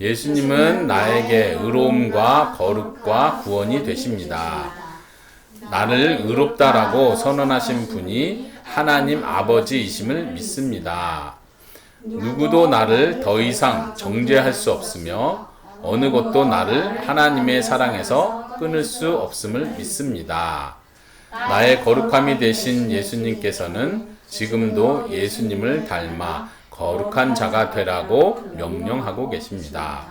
예수님은 나에게 의로움과 거룩과 구원이 되십니다. 나를 의롭다라고 선언하신 분이 하나님 아버지이심을 믿습니다. 누구도 나를 더 이상 정죄할 수 없으며 어느 것도 나를 하나님의 사랑에서 끊을 수 없음을 믿습니다. 나의 거룩함이 되신 예수님께서는 지금도 예수님을 닮아 거룩한 자가 되라고 명령하고 계십니다.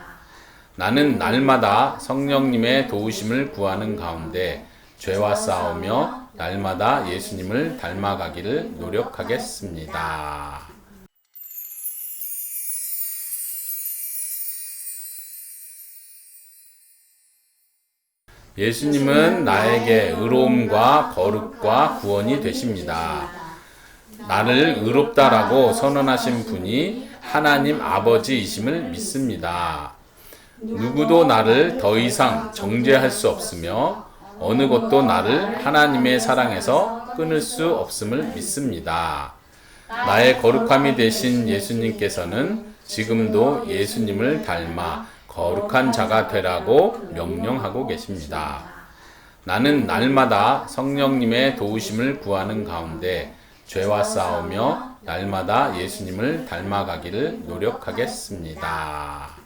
나는 날마다 성령님의 도우심을 구하는 가운데 죄와 싸우며 날마다 예수님을 닮아가기를 노력하겠습니다. 예수님은 나에게 의로움과 거룩과 구원이 되십니다. 나를 의롭다라고 선언하신 분이 하나님 아버지이심을 믿습니다. 누구도 나를 더 이상 정죄할 수 없으며 어느 것도 나를 하나님의 사랑에서 끊을 수 없음을 믿습니다. 나의 거룩함이 되신 예수님께서는 지금도 예수님을 닮아 거룩한 자가 되라고 명령하고 계십니다. 나는 날마다 성령님의 도우심을 구하는 가운데 죄와 싸우며 날마다 예수님을 닮아가기를 노력하겠습니다.